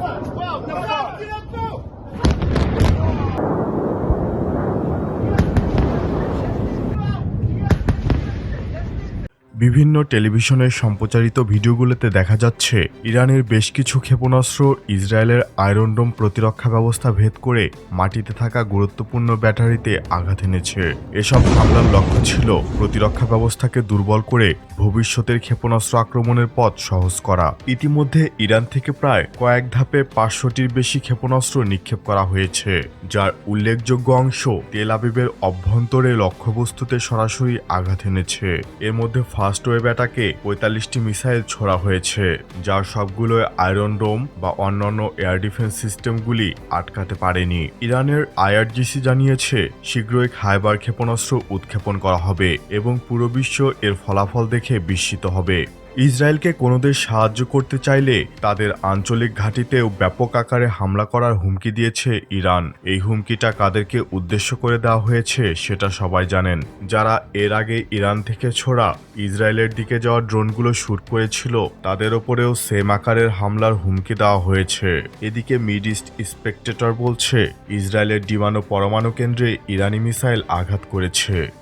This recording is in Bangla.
Направо! Направо! Направо! বিভিন্ন টেলিভিশনের সম্প্রচারিত ভিডিওগুলোতে দেখা যাচ্ছে, ইরানের বেশ কিছু ক্ষেপণাস্ত্র, ইসরায়েলের আয়রনডোম প্রতিরক্ষা ব্যবস্থা ভেদ করে মাটিতে থাকা গুরুত্বপূর্ণ ব্যাটারিতে আঘাত এনেছে। এসব হামলার লক্ষ্য ছিল প্রতিরক্ষা ব্যবস্থাকে দুর্বল করে ভবিষ্যতের ক্ষেপণাস্ত্র আক্রমণের পথ সহজ করা। ইতিমধ্যে ইরান থেকে প্রায় কয়েক ধাপে পাঁচশোটির বেশি ক্ষেপণাস্ত্র নিক্ষেপ করা হয়েছে, যার উল্লেখযোগ্য অংশ তেল আবিবের অভ্যন্তরে লক্ষ্যবস্তুতে সরাসরি আঘাত এনেছে। এর মধ্যে ফার্স্ট ওয়েভ অ্যাটাকে পঁয়তাল্লিশটি মিসাইল ছোড়া হয়েছে, যার সবগুলো আয়রন ডোম বা অন্যান্য এয়ার ডিফেন্স সিস্টেমগুলি আটকাতে পারেনি। ইরানের আইআরজিসি জানিয়েছে, শীঘ্রই খাইবার ক্ষেপণাস্ত্র উৎক্ষেপণ করা হবে এবং পুরো বিশ্ব এর ফলাফল দেখে বিস্মিত হবে। ইসরায়েলকে কোনো দেশ সাহায্য করতে চাইলে তাদের আঞ্চলিক ঘাঁটিতেও ব্যাপক আকারে হামলা করার হুমকি দিয়েছে ইরান। এই হুমকিটা কাদেরকে উদ্দেশ্য করে দেওয়া হয়েছে সেটা সবাই জানেন। যারা এর আগে ইরান থেকে ছোড়া ইসরায়েলের দিকে যাওয়া ড্রোনগুলো শ্যুট করেছিল, তাদের ওপরেও সেম আকারের হামলার হুমকি দেওয়া হয়েছে। এদিকে মিড ইস্ট স্পেকটেটর বলছে, ইসরায়েলের ডিমানো পরমাণু কেন্দ্রে ইরানি মিসাইল আঘাত করেছে।